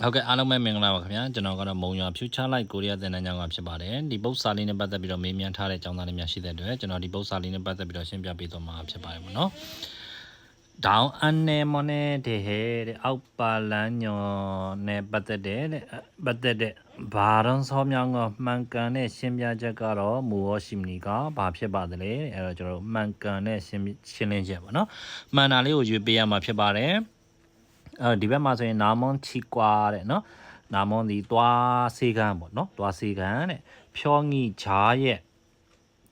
ဟုတ်ကဲ့အားလုံးပဲမင်္ဂလာပါခင်ဗျာကျွန်တော်ကတော့မုံရွာ Future Light Korea တင်တန်းကျောင်းကဖြစ်ပါတယ်ဒီပု္ပ္ပစာလေးနဲ့ပတ်သက်ပြီးတော့မေးမြန်းထားတဲ့ကျောင်းသားတွေများရှိတဲ့အတွက်ကျွန်တော်ဒီပု္ပ္ပစာလေးနဲ့ပတ်သက်ပြီးတော့ရှင်းပြပေးသွားမှာဖြစ်ပါတယ်ပေါ့နော်ဒေါင်းအန်နေမနေတဲ့ဟဲတဲ့အောက်ပါလန်ညောနဲ့ပတ်သက်တဲ့တဲ့ပတ်သက်တဲ့ဘာရွန်ဆောမြောင်းကမှန်ကန်တဲ့ရှင်းပြချက်ကတော့မူရောရှိမနီကဘာဖြစ်ပါသလဲအဲ့တော့ကျွန်တော်တို့မှန်ကန်တဲ့ရှင်းရှင်းလင်းချက်ပေါ့နော်မှန်တာလေးကိုရွေးပေးရမှာဖြစ်ပါတယ် အဲဒီဘက်မှာဆိုရင်နာမွန်ချီကွာတဲ့နော်နာမွန်ဒီသွားစေကန်းပေါ့နော်သွားစေကန်းတဲ့ဖြောငီဂျားရဲ့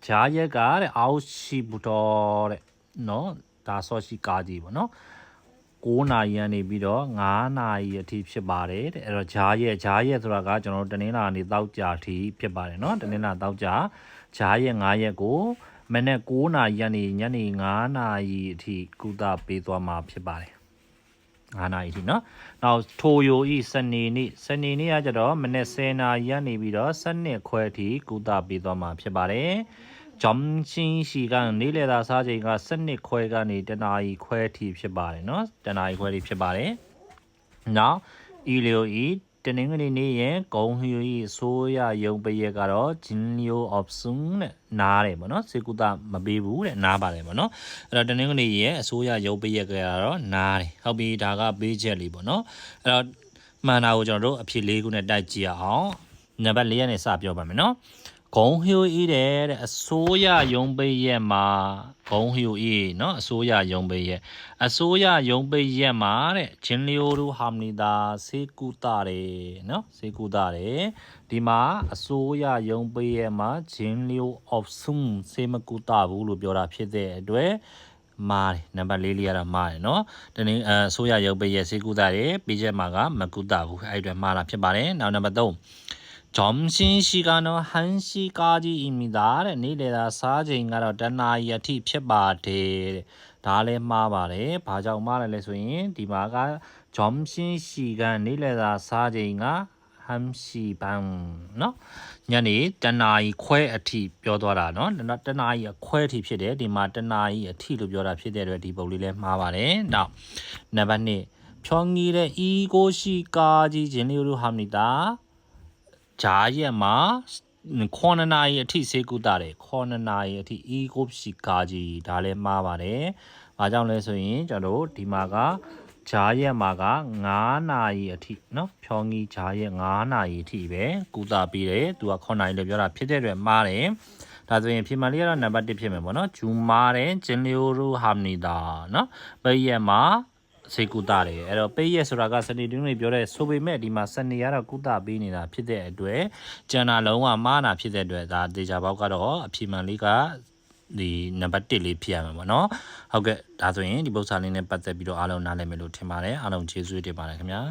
ဂျားရဲ့ကတဲ့အောက်ရှိဘူတော်တဲ့နော်ဒါဆော့ရှိကားကြီးပေါ့နော်9နာရီကနေပြီးတော့9နာရီအထိဖြစ်ပါတယ်တဲ့အဲ့တော့ဂျားရဲ့ဂျားရဲ့ဆိုတာကကျွန်တော်တို့တနင်္လာနေ့တောက်ကြအထိဖြစ်ပါတယ်เนาะတနင်္လာတောက်ကြဂျားရဲ့9ရက်ကိုမနေ့9နာရီကနေညနေ9နာရီအထိကုသပေးသွားမှာဖြစ်ပါတယ် 9နာရီထိเนาะနောက်ထိုယိုဤစနေနေ့စနေနေ့ကကြတော့မနေ့10နာရီကနေပြီးတော့12ခွဲထိကုသပေးသွားမှာဖြစ်ပါတယ်ဂျမ်ချင်းရှိကနေ့လည်သာစားချိန်က12ခွဲကနေတနာရီခွဲထိဖြစ်ပါတယ်เนาะတနာရီခွဲထိဖြစ်ပါတယ်နောက်ဤလျိုဤ တနင်္ဂနွေနေ့ရဲ့ဂုံဟီဤဆိုးရယုံပရက်ကတော့ဂျင်းလျိုအော့ဆုံနဲ့နားတယ်ပေါ့နော်စေကုသမပေးဘူးတဲ့နားပါတယ်ပေါ့နော်အဲ့တော့တနင်္ဂနွေရဲ့အစိုးရယုံပရက်ကတော့နားတယ်ဟုတ်ပြီဒါကပေးချက်လေးပေါ့နော်အဲ့တော့မှန်တာကိုကျွန်တော်တို့အဖြစ်လေးခုနဲ့တိုက်ကြည့်အောင်နံပါတ်၄ကနေစပြောပါမယ်နော် ဂုံဟျိုဤတဲ့အစိုးရယုံပိရက်မှာဂုံဟျိုဤเนาะအစိုးရယုံပိရက်အစိုးရယုံပိရက်မှာတဲ့ဂျင်းလျိုရူဟာမနီတာစေကူတာတယ်เนาะစေကူတာတယ်ဒီမှာအစိုးရယုံပိရက်မှာဂျင်းလျိုအော့ဆုံစေမကူတာဘူးလို့ပြောတာဖြစ်တဲ့အတွက်မားတယ်နံပါတ်၄လေးရတာမားတယ်เนาะတနည်းအစိုးရရုပ်ပိရဲ့စေကူတာတယ်ပြီးချက်မှာကမကူတာဘူးအဲ့ဒီအတွက်မှားတာဖြစ်ပါတယ်နောက်နံပါတ်3 점심 시간은 1시까지입니 다. တဲ့နေ့လည်သာစားချိန်ကတော့တနာရီအထိဖြစ်ပါတယ်တဲ့ဒါလည်းမှားပါတယ်။ဘာကြောင့်မှားလဲလဲဆိုရင်ဒီမှာက점심시간နေ့လည်သာစားချိန်ကဟမ်ရှိဘန်နော်ညနေတနာရီခွဲအထိပြောသွားတာနော်တနာရီအခွဲအထိဖြစ်တယ်ဒီမှာတနာရီအထိလို့ပြောတာဖြစ်တဲ့အတွက်ဒီပုံလေးလည်းမှားပါတယ်နောက်နံပါတ်2평일에이곳이까지진료를합니다 ဂျားရက်မှာခေါနနာရီအထိစေကူတာတယ်ခေါနနာရီအထိ e ကိုစီကာကြီးဒါလည်းမှားပါတယ်။ဘာကြောင့်လဲဆိုရင်ကျွန်တော်တို့ဒီမှာကဂျားရက်မှာက9နာရီအထိเนาะဖြောင်းကြီးဂျားရက်9နာရီအထိပဲကူတာပြီးတယ်သူက9နာရီလို့ပြောတာဖြစ်တဲ့အတွက်မှားတယ်။ဒါဆိုရင်ဖြေမှန်လေးကတော့နံပါတ်1ဖြစ်မယ်ပေါ့နော်ဂျူမာတဲ့ဂျင်လီယိုရူဟာမနီတာเนาะပရက်မှာ စေကူတာတယ်အဲ့တော့ပေးရက်ဆိုတာကစနေတင်းတွေပြောတဲ့ဆိုပေမဲ့ဒီမှာစနေရတော့ကုတာပေးနေတာဖြစ်တဲ့အတွက်ကျန်တာလုံးဝမားနာဖြစ်တဲ့အတွက်ဒါဒေချာဘောက်ကတော့အဖြေမှန်လေးကဒီနံပါတ်1လေးဖြစ်ရမှာပေါ့နော်ဟုတ်ကဲ့ဒါဆိုရင်ဒီပု္ပ္ပစာလေးနဲ့ပတ်သက်ပြီးတော့အားလုံးနားလည်မယ်လို့ထင်ပါတယ်အားလုံးကျေးဇူးတင်ပါတယ်ခင်ဗျာ